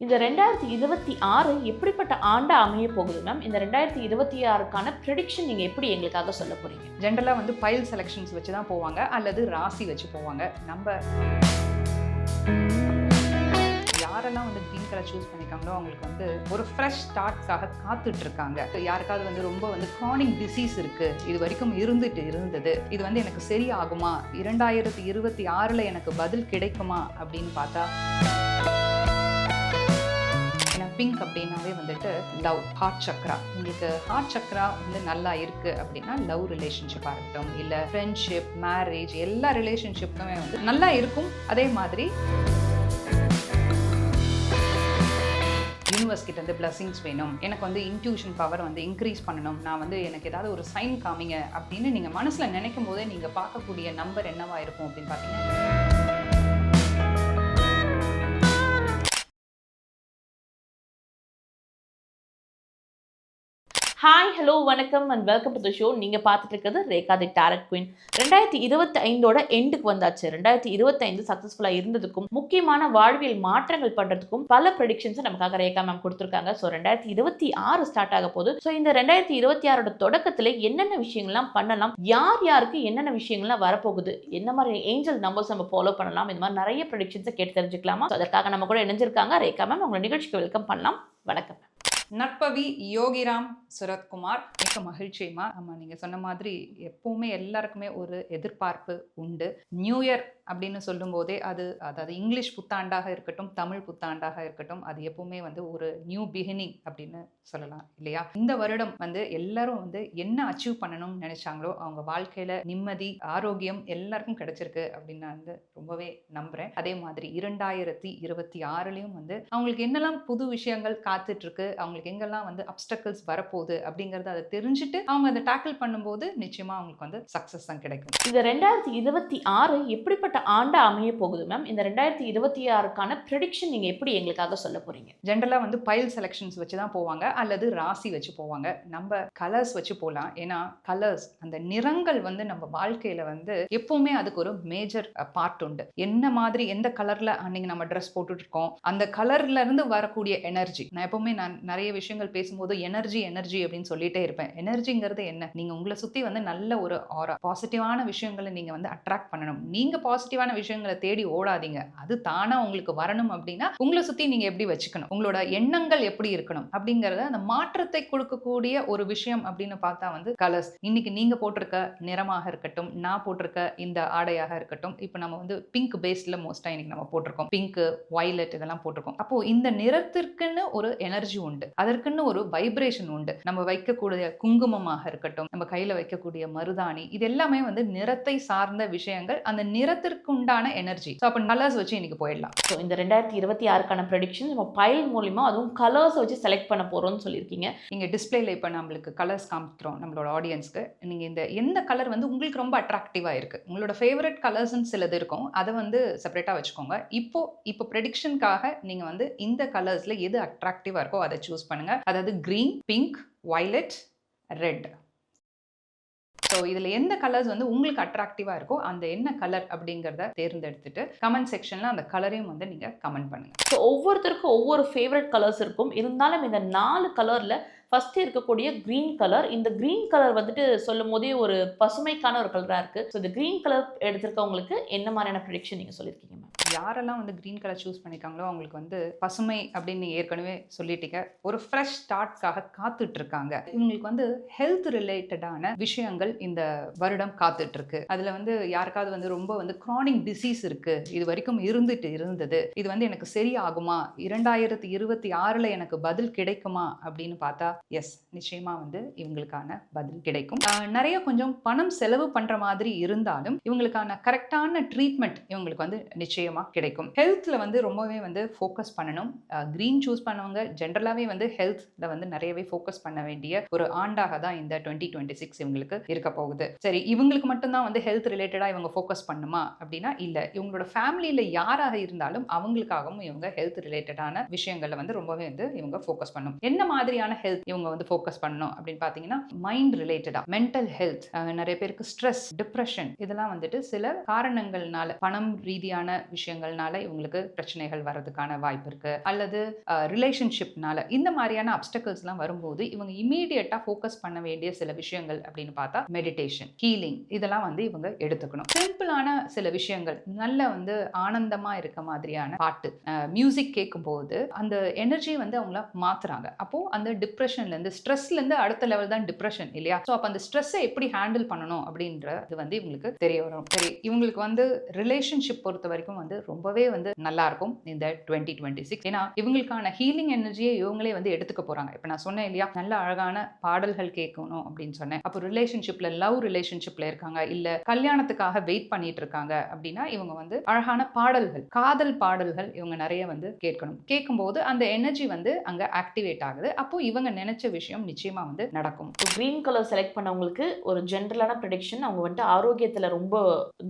இந்த ரெண்டாயிரத்தி இருபத்தி ஆறு எப்படிப்பட்ட ஆண்டா அமைய போகுது மேம் இந்த ரெண்டாயிரத்தி இருபத்தி ஆறுக்கான ப்ரெடிக்ஷன் நீங்கள் எப்படி எங்களுக்காக சொல்ல போகிறீங்க ஜென்ரலாக வந்து பைல் செலெக்ஷன்ஸ் வச்சு தான் போவாங்க அல்லது ராசி வச்சு போவாங்க. நம்ம யாரெல்லாம் வந்து க்ரீன் கலர் சூஸ் பண்ணியிருக்காங்களோ அவங்களுக்கு வந்து ஒரு ஃப்ரெஷ் ஸ்டார்ட்ஸாக காத்துட்டு இருக்காங்க யாருக்காவது வந்து ரொம்ப வந்து க்ரானிக் டிசீஸ் இருக்கு இது வரைக்கும் இருந்துட்டு இருந்தது இது வந்து எனக்கு சரியாகுமா? இரண்டாயிரத்தி இருபத்தி ஆறில் எனக்கு பதில் கிடைக்குமா? அப்படின்னு பார்த்தா பிங்க் அப்படின்னாவே வந்துட்டு லவ் ஹார்ட் சக்ரா உங்களுக்கு ஹார்ட் சக்ரா வந்து நல்லா இருக்கு அப்படின்னா லவ் ரிலேஷன்ஷிப்பாக இருக்கட்டும் இல்லை ஃப்ரெண்ட்ஷிப் மேரேஜ் எல்லா ரிலேஷன்ஷிப்புமே வந்து நல்லா இருக்கும். அதே மாதிரி யூனிவர்ஸ் கிட்ட இருந்து பிளஸிங்ஸ் வேணும். எனக்கு வந்து இன்ட்யூஷன் பவர் வந்து இன்க்ரீஸ் பண்ணணும். நான் வந்து எனக்கு ஏதாவது ஒரு சைன் காமிங்க அப்படின்னு நீங்கள் மனசில் நினைக்கும் போதே நீங்கள் பார்க்கக்கூடிய நம்பர் என்னவா இருக்கும் அப்படின்னு பார்த்தீங்கன்னா ஹாய் ஹலோ வணக்கம் and welcome to the show நீங்கள் பார்த்துட்டு இருக்கிறது ரேகா தி டேரட் குயின். ரெண்டாயிரத்தி இருபத்தி ஐந்தோட எண்டுக்கு வந்தாச்சு. ரெண்டாயிரத்தி இருபத்தி ஐந்து இருந்ததுக்கும் முக்கியமான வாழ்வியல் மாற்றங்கள் பண்ணுறதுக்கும் பல ப்ரெடிக்ஷன்ஸ் நமக்காக ரேகா மேம் கொடுத்துருக்காங்க. ஸோ ரெண்டாயிரத்தி இருபத்தி ஆறு ஸ்டார்ட் ஆக போது ஸோ இந்த ரெண்டாயிரத்தி இருபத்தி ஆறோட தொடக்கத்தில் என்னென்ன விஷயங்கள்லாம் பண்ணலாம்? யார் யாருக்கு என்னென்ன விஷயங்கள்லாம் வரப்போகுது? என்ன மாதிரி ஏஞ்சல் நம்பர்ஸ் நம்ம ஃபாலோ பண்ணலாம்? இந்த மாதிரி நிறைய ப்ரெடிக்ஷன்ஸை கேட்டு தெரிஞ்சுக்கலாமா? அதற்காக நம்ம கூட இணைஞ்சிருக்காங்க. ரேகா மேம் உங்களை நிகழ்ச்சிக்கு வெல்கம் பண்ணலாம். வணக்கம். நட்பவி யோகிராம் சுரத்குமார். மிக மகிழ்ச்சியமா நம்ம நீங்கள் சொன்ன மாதிரி எப்பவுமே எல்லாருக்குமே ஒரு எதிர்பார்ப்பு உண்டு. நியூ இயர் அப்படின்னு சொல்லும்போதே அது அதாவது இங்கிலீஷ் புத்தாண்டாக இருக்கட்டும் தமிழ் புத்தாண்டாக இருக்கட்டும் அது எப்பவுமே வந்து ஒரு நியூ பிகினிங் அப்படின்னு சொல்லலாம் இல்லையா? இந்த வருடம் வந்து எல்லாரும் வந்து என்ன அச்சீவ் பண்ணணும்னு நினைச்சாங்களோ அவங்க வாழ்க்கையில நிம்மதி ஆரோக்கியம் எல்லாருக்கும் கிடைச்சிருக்கு அப்படின்னு நான் வந்து ரொம்பவே நம்புறேன். அதே மாதிரி இரண்டாயிரத்தி இருபத்தி ஆறுலயும் வந்து அவங்களுக்கு என்னெல்லாம் புது விஷயங்கள் காத்துட்டு இருக்கு அவங்களுக்கு எங்கெல்லாம் வந்து அப்டக்கல்ஸ் வரப்போகுது அப்படிங்கறத அதை தெரிஞ்சுட்டு அவங்க அதை டேக்கிள் பண்ணும்போது நிச்சயமா அவங்களுக்கு வந்து சக்சஸ் தான் கிடைக்கும். இந்த ரெண்டாயிரத்தி இருபத்தி ஆறு எப்படிப்பட்ட ஆண்டா அமைய போகுது மேம் இந்த ரெண்டாயிரத்தி இருபத்தி ஆறுக்கான ப்ரெடிக்ஷன் நீங்கள் எப்படி எங்களுக்காக சொல்ல போறீங்க? ஜென்ரலாக வந்து பைல் செலெக்ஷன்ஸ் வச்சு தான் போவாங்க அல்லது ராசி வச்சு போவாங்க. நம்ம கலர்ஸ் வச்சு போகலாம் ஏன்னா கலர்ஸ் அந்த நிறங்கள் வந்து நம்ம வாழ்க்கையில வந்து எப்பவுமே அதுக்கு ஒரு மேஜர் பார்ட் உண்டு. என்ன மாதிரி எந்த கலர்ல அன்னைக்கு நம்ம ட்ரெஸ் போட்டுட்டு இருக்கோம் அந்த கலர்ல இருந்து வரக்கூடிய எனர்ஜி நான் எப்பவுமே நான் நிறைய விஷயங்கள் பேசும்போது எனர்ஜி எனர்ஜி அப்படின்னு சொல்லிட்டே இருப்பேன். எனர்ஜிங்கிறது என்ன? நீங்க உங்களை சுத்தி வந்து நல்ல ஒரு ஆரா பாசிட்டிவான விஷயங்களை நீங்க வந்து அட்ராக்ட் பண்ணணும். நீங்க பாசிட்டிவான விஷயங்களை தேடி ஓடாதீங்க. அது தானா உங்களுக்கு வரணும் அப்படின்னா உங்களை சுத்தி நீங்க எப்படி வச்சுக்கணும்? உங்களோட எண்ணங்கள் எப்படி இருக்கணும்? அப்படிங்கறத அந்த மாற்றத்தை கொடுக்கக்கூடிய ஒரு விஷயம் அப்படின்னு பார்த்தா வந்து கலர்ஸ் இன்னைக்கு நீங்க போட்டிருக்க நிறமாக இருக்கட்டும் நான் போட்டிருக்க இந்த ஆடையாக இருக்கட்டும் இப்போ நம்ம வந்து பிங்க் பேஸ்ல மோஸ்டா இன்னைக்கு நம்ம போட்டிருக்கோம். பிங்க் வயலட் இதெல்லாம் போட்டிருக்கோம். அப்போ இந்த நிறத்திற்குன்னு ஒரு எனர்ஜி உண்டு. அதற்குன்னு ஒரு வைப்ரேஷன் உண்டு. நம்ம வைக்கக்கூடிய குங்குமமாக இருக்கட்டும் நம்ம கையில வைக்கக்கூடிய மருதாணி இது எல்லாமே வந்து நிறத்தை சார்ந்த விஷயங்கள். அந்த நிறத்திற்கு உண்டான எனர்ஜி ஸோ அப்போ கலர்ஸ் வச்சு இன்னைக்கு போயிடலாம். ஸோ இந்த ரெண்டாயிரத்தி இருபத்தி ஆறுக்கான ப்ரெடிக்ஷன் நம்ம பைல் மூலிமா அதுவும் கலர்ஸ் வச்சு செலக்ட் பண்ண போறோம்னு சொல்லியிருக்கீங்க. நீங்கள் டிஸ்பிளேல இப்போ நம்மளுக்கு கலர்ஸ் காமிக்கிறோம் நம்மளோட ஆடியன்ஸ்க்கு நீங்கள் இந்த எந்த கலர் வந்து உங்களுக்கு ரொம்ப அட்ராக்டிவாக இருக்குது உங்களோட ஃபேவரட் கலர்ஸ்னு சிலது இருக்கும். அதை வந்து செப்பரேட்டாக வச்சுக்கோங்க. இப்போ இப்போ ப்ரெடிக்ஷனுக்காக நீங்கள் வந்து இந்த கலர்ஸில் எது அட்ராக்டிவாக இருக்கோ அதை சூஸ் பண்ணுங்கள் அதாவது green pink violet red so இதில் எந்த கலர்ஸ் வந்து உங்களுக்கு அட்ராக்டிவாக இருக்கோ அந்த என்ன கலர் அப்படிங்கிறத தேர்ந்தெடுத்துட்டு கமெண்ட் செக்ஷனில் அந்த கலரையும் வந்து நீங்கள் கமெண்ட் பண்ணுங்கள் ஸோ ஒவ்வொருத்தருக்கும் ஒவ்வொரு ஃபேவரட் கலர்ஸ் இருக்கும். இருந்தாலும் இந்த நாலு கலரில் ஃபஸ்ட்டு இருக்கக்கூடிய க்ரீன் கலர் இந்த க்ரீன் கலர் வந்துட்டு சொல்லும் போதே ஒரு பசுமைக்கான ஒரு கலராக இருக்குது ஸோ இந்த க்ரீன் கலர் எடுத்திருக்கவங்களுக்கு என்ன மாதிரியான ப்ரெடிக்ஷன் நீங்கள் சொல்லியிருக்கீங்க மேம் யாரெல்லாம் வந்து க்ரீன் கலர் சூஸ் பண்ணியிருக்காங்களோ அவங்களுக்கு வந்து பசுமை அப்படின்னு ஏற்கனவே சொல்லிட்டீங்க. ஒரு ஃப்ரெஷ் ஸ்டார்ட்காக காத்துட்டு இருக்காங்க இவங்களுக்கு வந்து ஹெல்த் ரிலேட்டடான விஷயங்கள் இந்த வருடம் காத்துட்டு இருக்கு அதுல வந்து யாருக்காவது வந்து ரொம்ப வந்து க்ரானிக் டிசீஸ் இருக்கு. இது வரைக்கும் இருந்துட்டு இருந்தது. இது வந்து எனக்கு சரியாகுமா? இரண்டாயிரத்தி இருபத்தி ஆறுல எனக்கு பதில் கிடைக்குமா? அப்படின்னு பார்த்தா எஸ் நிச்சயமா வந்து இவங்களுக்கான பதில் கிடைக்கும். நிறைய கொஞ்சம் பணம் செலவு பண்ற மாதிரி இருந்தாலும் இவங்களுக்கான கரெக்டான ட்ரீட்மெண்ட் இவங்களுக்கு வந்து நிச்சயமா கிடைக்கும். ஹெல்த்தில் வந்து ரொம்பவே வந்து ஃபோக்கஸ் பண்ணணும். க்ரீன் சூஸ் பண்ணவங்க ஜென்ரலாகவே வந்து ஹெல்த்ல வந்து நிறையவே ஃபோக்கஸ் பண்ண வேண்டிய ஒரு ஆண்டாக தான் இந்த டுவெண்ட்டி டுவெண்ட்டி சிக்ஸ் இவங்களுக்கு இருக்க போகுது. சரி இவங்களுக்கு மட்டும்தான் வந்து ஹெல்த் ரிலேட்டடாக இவங்க ஃபோக்கஸ் பண்ணுமா அப்படின்னா இல்லை. இவங்களோட ஃபேமிலியில் யாராக இருந்தாலும் அவங்களுக்காகவும் இவங்க ஹெல்த் ரிலேட்டடான விஷயங்களில் வந்து ரொம்பவே வந்து இவங்க ஃபோக்கஸ் பண்ணும் என்ன மாதிரியான ஹெல்த் இவங்க வந்து ஃபோக்கஸ் பண்ணணும் அப்படின்னு பார்த்தீங்கன்னா மைண்ட் ரிலேட்டடாக மென்டல் ஹெல்த் நிறைய பேருக்கு ஸ்ட்ரெஸ் டிப்ரெஷன் இதெல்லாம் வந்துட்டு சில காரணங்கள்னால பணம் ரீதியான விஷயம் விஷயங்கள்னால இவங்களுக்கு பிரச்சனைகள் வர்றதுக்கான வாய்ப்பு இருக்கு. அல்லது ரிலேஷன்ஷிப்னால இந்த மாதிரியான அப்டக்கல்ஸ்லாம் வரும்போது இவங்க இமீடியட்டா ஃபோக்கஸ் பண்ண வேண்டிய சில விஷயங்கள் அப்படின்னு பார்த்தா மெடிடேஷன் ஹீலிங் இதெல்லாம் வந்து இவங்க எடுத்துக்கணும். சிம்பிளான சில விஷயங்கள் நல்ல வந்து ஆனந்தமா இருக்க மாதிரியான பாட்டு மியூசிக் கேட்கும்போது அந்த எனர்ஜி வந்து அவங்கள மாத்துறாங்க. அப்போ அந்த டிப்ரெஷன்ல இருந்து ஸ்ட்ரெஸ்ல இருந்து அடுத்த லெவல் தான் டிப்ரெஷன் இல்லையா? ஸோ அப்போ அந்த ஸ்ட்ரெஸ்ஸை எப்படி ஹேண்டில் பண்ணணும் அப்படின்றது வந்து இவங்களுக்கு தெரிய வரும். சரி இவங்களுக்கு வந்து ரிலேஷன்ஷிப் பொறுத்த வரைக்கும் வந்து ரொம்பவே வந்து நல்லா இருக்கும் இந்த டுவெண்ட்டி டுவெண்ட்டி சிக்ஸ் ஏன்னா இவங்களுக்கான ஹீலிங் எனர்ஜியை இவங்களே வந்து எடுத்துக்க போறாங்க. இப்போ நான் சொன்னேன் இல்லையா நல்ல அழகான பாடல்கள் கேட்கணும் அப்படின்னு சொன்னேன். அப்போ ரிலேஷன்ஷிப்ல லவ் ரிலேஷன்ஷிப்ல இருக்காங்க இல்ல கல்யாணத்துக்காக வெயிட் பண்ணிட்டு இருக்காங்க அப்படின்னா இவங்க வந்து அழகான பாடல்கள் காதல் பாடல்கள் இவங்க நிறைய வந்து கேட்கணும். கேட்கும்போது அந்த எனர்ஜி வந்து அங்க ஆக்டிவேட் ஆகுது. அப்போ இவங்க நினைச்ச விஷயம் நிச்சயமா வந்து நடக்கும். க்ரீன் கலர் செலக்ட் பண்ணவங்களுக்கு ஒரு ஜென்ரலான ப்ரெடிக்ஷன் அவங்க வந்துட்டு ஆரோக்கியத்துல ரொம்ப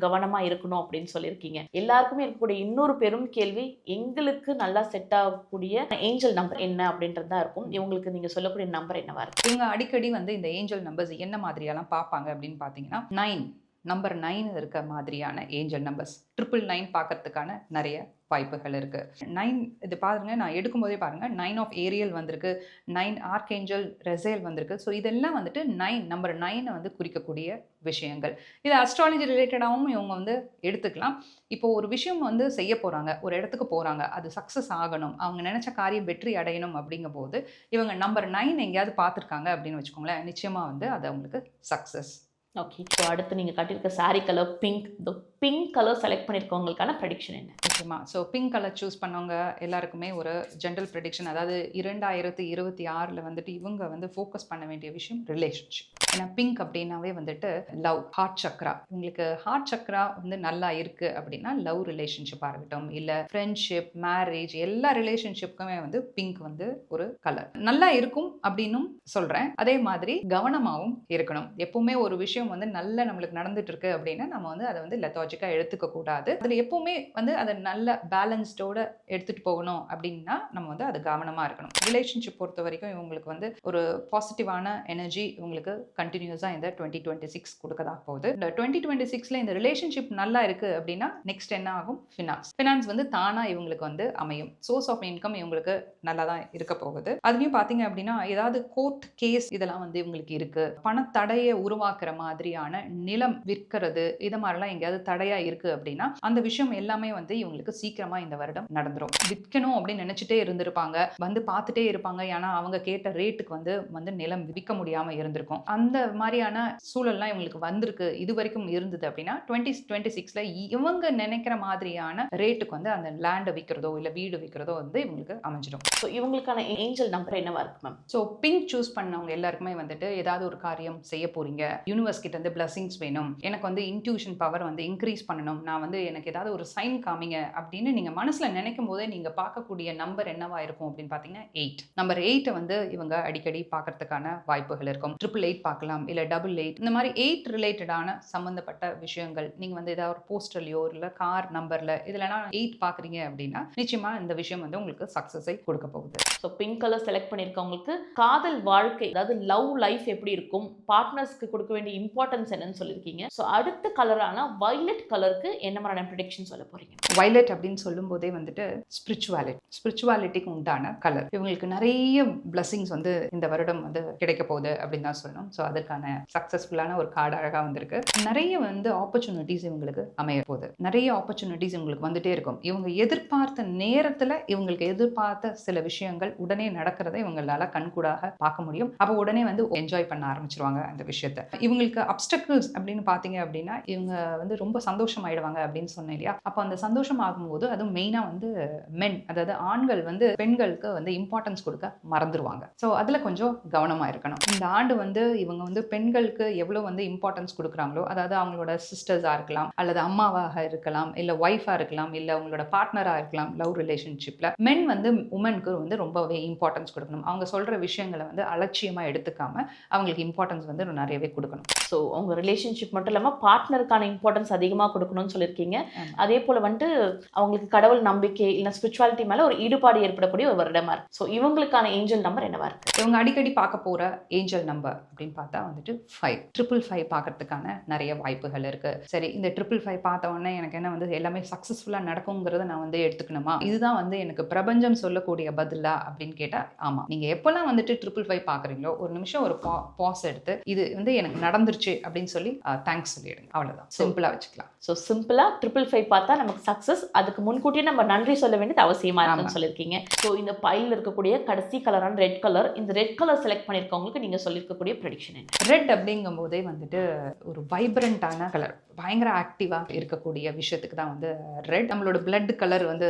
கவனமா இருக்கணும் அப்படின்னு சொல்லியிருக்கீங்க. எல்லாருக்குமே இருக்கக்கூடிய இன்னொரு பெரும் கேள்வி எங்களுக்கு நல்லா செட் ஆகக்கூடிய ஏஞ்சல் நம்பர் என்ன அப்படின்றது தான் இருக்கும். இவங்களுக்கு நீங்க சொல்லக்கூடிய நம்பர் என்னவா இருக்கு? இவங்க அடிக்கடி வந்து இந்த ஏஞ்சல் நம்பர்ஸ் என்ன மாதிரியெல்லாம் பார்ப்பாங்க அப்படின்னு பார்த்தீங்கன்னா நைன் நம்பர் நைன் இருக்க மாதிரியான ஏஞ்சல் நம்பர்ஸ் ட்ரிபிள் நைன் பார்க்கறதுக்கான நிறைய வாய்ப்புகள் இருக்கு. நைன் இது பாருங்க நான் எடுக்கும்போதே பாருங்க நைன் ஆஃப் ஏரியல் வந்திருக்கு நைன் ஆர்கேஞ்சல் ரெசேல் வந்திருக்கு. ஸோ இதெல்லாம் வந்துட்டு நைன் நம்பர் நைனை வந்து குறிக்கக்கூடிய விஷயங்கள். இது அஸ்ட்ராலஜி ரிலேட்டடாகவும் இவங்க வந்து எடுத்துக்கலாம். இப்போ ஒரு விஷயம் வந்து செய்ய போகிறாங்க ஒரு இடத்துக்கு போகிறாங்க அது சக்ஸஸ் ஆகணும் அவங்க நினச்ச காரியம் வெற்றி அடையணும் அப்படிங்கும்போது இவங்க நம்பர் நைன் எங்கேயாவது பார்த்துருக்காங்க அப்படின்னு வச்சுக்கோங்களேன் நிச்சயமாக வந்து அது அவங்களுக்கு சக்ஸஸ் ஓகே இப்போ அடுத்து நீங்கள் காட்டியிருக்க சாரி கலர் பிங்க் தோ பிங்க் கலர் செலக்ட் பண்ணியிருக்கவங்களுக்கான ப்ரெடிக்ஷன் என்ன? ஓகேமா ஸோ பிங்க் கலர் சூஸ் பண்ணவங்க எல்லாருக்குமே ஒரு ஜென்ரல் ப்ரெடிக்ஷன் அதாவது இரண்டாயிரத்து இருபத்தி ஆறில் வந்துட்டு இவங்க வந்து ஃபோக்கஸ் பண்ண வேண்டிய விஷயம் ரிலேஷன்ஷிப் ஏன்னா பிங்க் அப்படின்னாவே வந்துட்டு லவ் ஹார்ட் சக்ரா உங்களுக்கு ஹார்ட் சக்ரா வந்து நல்லா இருக்குது அப்படின்னா லவ் ரிலேஷன்ஷிப்பாக இருக்கட்டும். இல்லை ஃப்ரெண்ட்ஷிப் மேரேஜ் எல்லா ரிலேஷன்ஷிப்புக்குமே வந்து பிங்க் வந்து ஒரு கலர் நல்லா இருக்கும் அப்படின்னும் சொல்கிறேன் அதே மாதிரி கவனமாகவும் இருக்கணும். எப்போவுமே ஒரு விஷயம் வந்து நல்ல நம்மளுக்கு நடந்துட்டு இருக்கு அப்படின்னா நம்ம வந்து அதை வந்து லெத்தாஜிக்காக எடுத்துக்க கூடாது அதில் எப்பவுமே வந்து அதை நல்ல பேலன்ஸ்டோட எடுத்துட்டு போகணும் அப்படின்னா நம்ம வந்து அது கவனமாக இருக்கணும். ரிலேஷன்ஷிப் பொறுத்த வரைக்கும் இவங்களுக்கு வந்து ஒரு பாசிட்டிவான எனர்ஜி இவங்களுக்கு கண்டினியூஸாக இந்த டுவெண்ட்டி டுவெண்ட்டி சிக்ஸ் கொடுக்கதா போகுது. இந்த டுவெண்ட்டி டுவெண்ட்டி சிக்ஸில் இந்த ரிலேஷன்ஷிப் நல்லா இருக்கு அப்படின்னா நெக்ஸ்ட் என்ன ஆகும்? ஃபினான்ஸ் ஃபினான்ஸ் வந்து தானாக இவங்களுக்கு வந்து அமையும். சோர்ஸ் ஆஃப் இன்கம் இவங்களுக்கு நல்லா தான் இருக்க போகுது. அதுலேயும் பார்த்தீங்க அப்படின்னா ஏதாவது கோர்ட் கேஸ் இதெல்லாம் வந்து இவங்களுக்கு இருக்கு. பணத்தடையை உருவாக்குற மாதிரியான நிலம் விற்கிறது இது மாதிரிலாம் எங்கேயாவது தடையா இருக்கு அப்படின்னா அந்த விஷயம் எல்லாமே வந்து இவங்களுக்கு சீக்கிரமா இந்த வருடம் நடந்துரும். விற்கணும் அப்படின்னு நினைச்சிட்டே இருந்திருப்பாங்க. வந்து பார்த்துட்டே இருப்பாங்க. ஏன்னா அவங்க கேட்ட ரேட்டுக்கு வந்து வந்து நிலம் விற்க முடியாம இருந்திருக்கும். அந்த மாதிரியான சூழல்லாம் இவங்களுக்கு வந்திருக்கு. இது வரைக்கும் இருந்தது அப்படின்னா டுவெண்ட்டி டுவெண்ட்டி சிக்ஸ்ல இவங்க நினைக்கிற மாதிரியான ரேட்டுக்கு வந்து அந்த லேண்டை விற்கிறதோ இல்லை வீடு விற்கிறதோ வந்து இவங்களுக்கு அமைஞ்சிடும். ஸோ இவங்களுக்கான ஏஞ்சல் நம்பர் என்னவா இருக்கு மேம் ஸோ பிங்க் சூஸ் பண்ணவங்க எல்லாருக்குமே வந்துட்டு ஏதாவது ஒரு காரியம் செய்ய போறீங்க. யூனிவர்ஸ் கிட்ட இருந்து பிளஸிங்ஸ் வேணும். எனக்கு வந்து இன்ட்யூஷன் பவர் வந்து இன்க்ரீஸ் பண்ணணும். நான் வந்து எனக்கு ஏதாவது ஒரு சைன் காமிங்க அப்படின்னு நீங்கள் மனசில் நினைக்கும் போதே நீங்கள் பார்க்கக்கூடிய நம்பர் என்னவா இருக்கும் அப்படின்னு பார்த்தீங்கன்னா எயிட் நம்பர் எயிட்டை வந்து இவங்க அடிக்கடி பார்க்கறதுக்கான வாய்ப்புகள் இருக்கும். ட்ரிபிள் எயிட் பார்க்கலாம் இல்லை டபுள் எயிட் இந்த மாதிரி எயிட் ரிலேட்டடான சம்மந்தப்பட்ட விஷயங்கள் நீங்கள் வந்து ஏதாவது ஒரு போஸ்டர்லையோ இல்லை கார் நம்பரில் இதுலனா எயிட் பார்க்குறீங்க அப்படின்னா நிச்சயமாக இந்த விஷயம் வந்து உங்களுக்கு சக்ஸஸை கொடுக்க போகுது. ஸோ பிங்க் கலர் செலக்ட் பண்ணியிருக்கவங்களுக்கு காதல் வாழ்க்கை அதாவது லவ் லைஃப் எப்படி இருக்கும் பார்ட்னர்ஸ்க்கு கொடுக்க வேண்டிய இம்பார்ட்டன்ஸ் என்னன்னு சொல்லியிருக்கீங்க. ஸோ அடுத்த கலரான வயலட் கலருக்கு என்ன மாதிரியான ப்ரிடிக்ஷன் சொல்ல போறீங்க? வைலட் அப்படின்னு சொல்லும்போதே வந்துட்டு ஸ்பிரிச்சுவாலிட்டி ஸ்பிரிச்சுவாலிட்டிக்கு உண்டான கலர் இவங்களுக்கு நிறைய பிளஸிங்ஸ் வந்து இந்த வருடம் வந்து கிடைக்க போகுது அப்படின்னு தான் சொல்லணும். ஸோ அதற்கான சக்ஸஸ்ஃபுல்லான ஒரு கார்டு அழகாக வந்திருக்கு. நிறைய வந்து ஆப்பர்ச்சுனிட்டிஸ் இவங்களுக்கு அமைய போகுது. நிறைய ஆப்பர்ச்சுனிட்டிஸ் இவங்களுக்கு வந்துட்டே இருக்கும். இவங்க எதிர்பார்த்த நேரத்தில் இவங்களுக்கு எதிர்பார்த்த சில விஷயங்கள் உடனே நடக்கிறதை இவங்களால கண்கூடாக பார்க்க முடியும். அப்போ உடனே வந்து என்ஜாய் பண்ண ஆரம்பிச்சிருவாங்க அந்த விஷயத்த. இவங்களுக்கு அப்டக்கிள்ஸ் அப்படின்னு பார்த்தீங்க அப்படின்னா இவங்க வந்து ரொம்ப சந்தோஷம் ஆயிடுவாங்க அப்படின்னு சொன்னேன் இல்லையா? அப்போ அந்த சந்தோஷம் ஆகும்போது அதுவும் மெயினாக வந்து மென் அதாவது ஆண்கள் வந்து பெண்களுக்கு வந்து இம்பார்ட்டன்ஸ் கொடுக்க மறந்துடுவாங்க ஸோ அதில் கொஞ்சம் கவனமாக இருக்கணும். இந்த ஆண்டு வந்து இவங்க வந்து பெண்களுக்கு எவ்வளோ வந்து இம்பார்ட்டன்ஸ் கொடுக்குறாங்களோ அதாவது அவங்களோட சிஸ்டர்ஸாக இருக்கலாம் அல்லது அம்மாவாக இருக்கலாம் இல்லை ஒய்ஃபாக இருக்கலாம் இல்லை அவங்களோட பார்ட்னராக இருக்கலாம் லவ் ரிலேஷன்ஷிப்பில் மென் வந்து உமனுக்கு வந்து ரொம்பவே இம்பார்ட்டன்ஸ் கொடுக்கணும். அவங்க சொல்கிற விஷயங்களை வந்து அலட்சியமாக எடுத்துக்காம அவங்களுக்கு இம்பார்ட்டன்ஸ் வந்து நிறையவே கொடுக்கணும். ஸோ உங்க ரிலேஷன்ஷிப் மட்டும் இல்லாம பார்ட்னருக்கான இம்பார்ட்டன்ஸ் அதிகமா கொடுக்கணும்னு சொல்லியிருக்கீங்க. அதே போல வந்துட்டு அவங்களுக்கு கடவுள் நம்பிக்கை இல்லை ஸ்பிரிச்சுவாலிட்டி மேல ஒரு ஈடுபாடு ஏற்படக்கூடிய ஒரு வருடமா இருக்கு. ஸோ இவங்களுக்கான ஏஞ்சல் நம்பர் என்னவா இருக்கு? இவங்க அடிக்கடி பார்க்க போற ஏஞ்சல் நம்பர் அப்படின்னு பார்த்தா வந்துட்டு ஃபைவ் ட்ரிபிள் ஃபைவ் பார்க்கறதுக்கான நிறைய வாய்ப்புகள் இருக்கு. சரி இந்த ட்ரிபிள் ஃபைவ் பார்த்த உடனே எனக்கு என்ன வந்து எல்லாமே சக்ஸஸ்ஃபுல்லாக நடக்குங்கிறத நான் வந்து எடுத்துக்கணுமா? இதுதான் வந்து எனக்கு பிரபஞ்சம் சொல்லக்கூடிய பதிலா அப்படின்னு கேட்டா ஆமா. நீங்க எப்பெல்லாம் வந்துட்டு ட்ரிபிள் ஃபைவ் பார்க்குறீங்களோ ஒரு நிமிஷம் ஒரு பாஸ் எடுத்து இது வந்து எனக்கு நடந்துருச்சு அப்படின்னு சொல்லி தேங்க்ஸ் சொல்லிடுங்க. அவ்வளவுதான். சிம்பிளா வச்சுக்கலாம். ஸோ சிம்பிளா ட்ரிபிள் ஃபைவ் பார்த்தா நமக்கு சக்ஸஸ் அதுக்கு முன்கூட்டியே நம்ம நன்றி சொல்ல வேண்டியது அவசியமா இருக்குன்னு. சொல்லியிருக்கீங்க. ஸோ இந்த பையில் இருக்கக்கூடிய கடைசி கலரான ரெட் கலர் இந்த ரெட் கலர் செலக்ட் பண்ணியிருக்கவங்களுக்கு நீங்க சொல்லியிருக்கக்கூடிய ப்ரெடிக்ஷன் என்ன? ரெட் அப்படிங்கும் போதே வந்துட்டு ஒரு வைப்ரண்டான கலர் பயங்கர ஆக்டிவாக இருக்கக்கூடிய விஷயத்துக்கு தான் வந்து ரெட் நம்மளோட பிளட் கலர் வந்து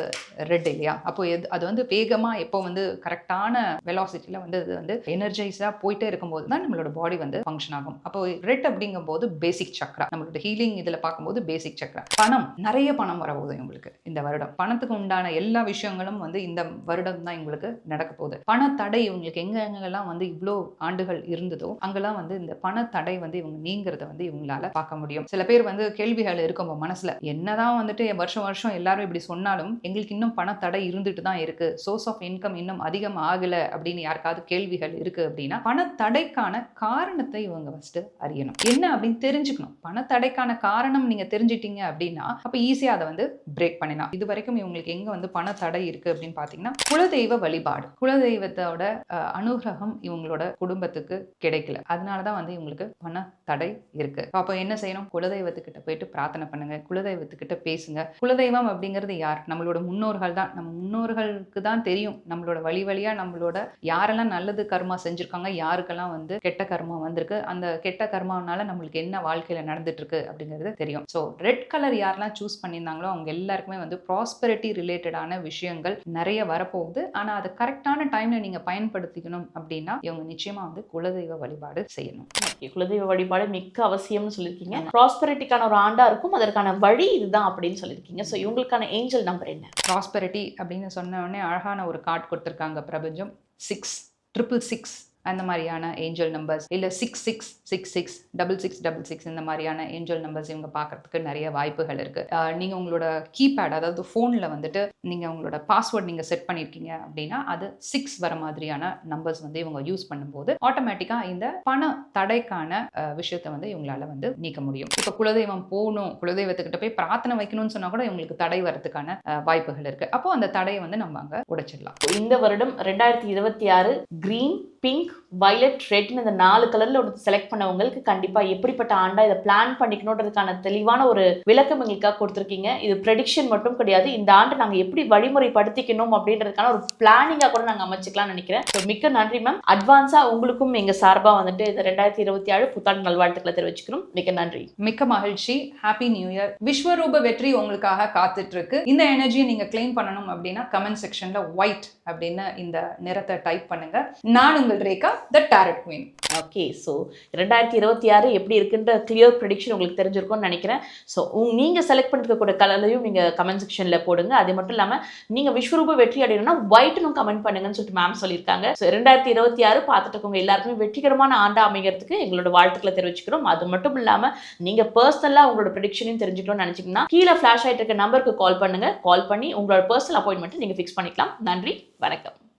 ரெட் இல்லையா? அப்போ எது அது வந்து வேகமாக எப்போ வந்து கரெக்டான வெலாசிட்டியில் வந்து அது வந்து எனர்ஜைஸாக போயிட்டே இருக்கும்போது தான் நம்மளோட பாடி வந்து ஃபங்க்ஷன் ஆகும். அப்போ ரெட் அப்படிங்கும்போது பேசிக் சக்ரா. நம்மளோட ஹீலிங் இதில் பார்க்கும்போது பேசிக் சக்ரா. பணம் நிறைய பணம் வரப்போகுது உங்களுக்கு இந்த வருடம். பணத்துக்கு உண்டான எல்லா விஷயங்களும் வந்து இந்த வருடம் தான் உங்களுக்கு நடக்க போகுது. பண தடை இவங்களுக்கு எங்க எங்கெல்லாம் வந்து இவ்வளோ ஆண்டுகள் இருந்ததோ அங்கெல்லாம் வந்து இந்த பண தடை வந்து இவங்க நீங்கிறத வந்து இவங்களால பார்க்க முடியும். சில பேர் வந்து கேள்விகள் இருக்கும் மனசுல. என்னதான் வந்துட்டு வருஷம் வருஷம் எல்லாரும் இப்படி சொன்னாலும் எங்களுக்கு இன்னும் பண தடை இருந்துட்டு தான் இருக்கு. சோர்ஸ் ஆஃப் இன்கம் இன்னும் அதிகம் ஆகல அப்படின்னு யாருக்காவது கேள்விகள் இருக்கு அப்படின்னா பண தடைக்கான காரணத்தை இவங்க ஃபஸ்ட்டு அறியணும். என்ன அப்படின்னு தெரிஞ்சுக்கணும். பணத்தடைக்கான காரணம் நீங்க தெரிஞ்சிட்டீங்க அப்படின்னா அப்ப ஈஸியா அதை வந்து பிரேக் பண்ணிடலாம். இது வரைக்கும் இவங்களுக்கு எங்க வந்து பணத்தடை இருக்கு அப்படின்னு பாத்தீங்கன்னா குலதெய்வ வழிபாடு. குலதெய்வத்தோட அனுகிரகம் இவங்களோட குடும்பத்துக்கு கிடைக்கல. அதனால தான் வந்து இவங்களுக்கு பண தடை இருக்கு. அப்போ என்ன செய்யணும்? குலதெய்வத்துக்கிட்ட போயிட்டு பிரார்த்தனை பண்ணுங்க. குலதெய்வத்துக்கிட்ட பேசுங்க. குலதெய்வம் அப்படிங்கிறது யார்? நம்மளோட முன்னோர்கள் தான். நம்ம முன்னோர்களுக்கு தான் தெரியும். நம்மளோட வழி வழியா நம்மளோட யாரெல்லாம் நல்லது கர்மா செஞ்சிருக்காங்க யாருக்கெல்லாம் வந்து கெட்ட கர்மா வந்திருக்கு அந்த கெட்ட கர்மாவனால நம்மளுக்கு என்ன வாழ்க்கையில நடந்துட்டு இருக்கு அப்படிங்கிறது தெரியும். ஸோ ரெட் கலர் யாரெல்லாம் சூஸ் பண்ணியிருந்தாங்களோ அவங்க எல்லாருக்குமே வந்து ப்ராஸ்பெரிட்டி ரிலேட்டடான விஷயங்கள் நிறைய வரப்போகுது. ஆனா அதை கரெக்டான டைம்ல நீங்க பயன்படுத்திக்கணும் அப்படின்னா இவங்க நிச்சயமா வந்து குலதெய்வ வழிபாடு செய்யணும். குலதெய்வ வழிபாடு மிக்க அவசியம்னு சொல்லியிருக்கீங்க. ப்ராஸ்பரிட்டிக்கான ஒரு ஆண்டா இருக்கும் அதற்கான வழி இதுதான் அப்படின்னு சொல்லியிருக்கீங்க. ஸோ இவங்களுக்கான ஏஞ்சல் நம்பர் என்ன? ப்ராஸ்பெரிட்டி அப்படின்னு சொன்ன உடனே அழகான ஒரு கார்டு கொடுத்துருக்காங்க பிரபஞ்சம். சிக்ஸ் ட்ரிபிள் சிக்ஸ் அந்த மாதிரியான ஏஞ்சல் நம்பர்ஸ் இல்லை six six six six double six double six இந்த மாதிரியான ஏஞ்சல் நம்பர்ஸ் இவங்க பார்க்கறதுக்கு நிறைய வாய்ப்புகள் இருக்கு. நீங்கள் நீங்க உங்களோட கீபேட் அதாவது ஃபோனில் வந்துட்டு நீங்க உங்களோட பாஸ்வேர்ட் நீங்க செட் பண்ணியிருக்கீங்க அப்படின்னா அது சிக்ஸ் வர மாதிரியான நம்பர்ஸ் வந்து இவங்க யூஸ் பண்ணும்போது ஆட்டோமேட்டிக்காக இந்த பண தடைக்கான விஷயத்தை வந்து இவங்களால வந்து நீக்க முடியும். இப்போ குலதெய்வம் போகணும் குலதெய்வத்துக்கிட்ட போய் பிரார்த்தனை வைக்கணும்னு சொன்னா கூட இவங்களுக்கு தடை வரதுக்கான வாய்ப்புகள் இருக்கு. அப்போ அந்த தடையை வந்து நம்ம அங்கே உடைச்சிடலாம். இந்த வருடம் ரெண்டாயிரத்தி இருபத்தி ஆறு கிரீன் பிங்க் வயலட் ரெட்னு இந்த நாலு கலர்ல ஒரு செலக்ட் பண்ணவங்களுக்கு கண்டிப்பா எப்படிப்பட்ட ஆண்டா இதை பிளான் பண்ணிக்கணுன்றதுக்கான தெளிவான ஒரு விளக்கம் எங்களுக்காக கொடுத்துருக்கீங்க. இது ப்ரெடிக்ஷன் மட்டும் கிடையாது. இந்த ஆண்டு நாங்க எப்படி வழிமுறைப்படுத்திக்கணும் அப்படின்றதுக்கான ஒரு பிளானிங்கா கூட நாங்க அமைச்சிக்கலாம்னு நினைக்கிறேன். ஸோ மிக்க நன்றி மேம் அட்வான்ஸா உங்களுக்கும் எங்க சார்பா வந்துட்டு இந்த ரெண்டாயிரத்தி இருபத்தி ஆறு புத்தாண்டு நல்வாழ்த்துக்களை தெரிவிச்சுக்கிறோம். மிக்க நன்றி. மிக்க மகிழ்ச்சி. ஹாப்பி நியூ இயர் விஸ்வரூப வெற்றி உங்களுக்காக காத்துட்டு இருக்கு இந்த எனர்ஜியை நீங்க கிளைம் பண்ணணும் அப்படின்னா கமெண்ட் செக்ஷன்ல ஒயிட் அப்படின்னு இந்த நிறத்தை டைப் பண்ணுங்க. நான் உங்கள் Rekha the tarot queen okay so ரெண்டாயிரத்தி இருபத்தி ஆறு எப்படி இருக்குன்ற கிளியர் ப்ரெடிக்ஷன் உங்களுக்கு தெரிஞ்சிருக்கும்னு நினைக்கிறேன். ஸோ நீங்கள் செலக்ட் பண்ணிருக்கக்கூடிய கலர்லையும் நீங்கள் கமெண்ட் செக்ஷனில் போடுங்க. அது மட்டும் இல்லாமல் நீங்கள் விஸ்வரூப வெற்றி அடையணும்னா ஒயிட்னும் கமெண்ட் பண்ணுங்கன்னு சொல்லிட்டு மேம் சொல்லியிருக்காங்க. ஸோ ரெண்டாயிரத்தி இருபத்தி ஆறு பார்த்துட்டு இருக்கவங்க எல்லாருக்குமே வெற்றிகரமான ஆண்டா அமைகிறதுக்கு எங்களோட வாழ்த்துக்களை தெரிவிச்சுக்கிறோம். அது மட்டும் இல்லாமல் நீங்கள் பர்சனலாக உங்களோட ப்ரெடிக்ஷனையும் தெரிஞ்சுக்கணும்னு நினச்சிங்கன்னா கீழே ஃப்ளாஷ் ஆகிட்டு இருக்க நம்பருக்கு கால் பண்ணுங்க. கால் பண்ணி உங்களோட பர்சனல் அப்பாயின்மெண்ட்டை நீங்கள் ஃபிக்ஸ் பண்ணிக்கலாம். நன்றி வணக்கம்.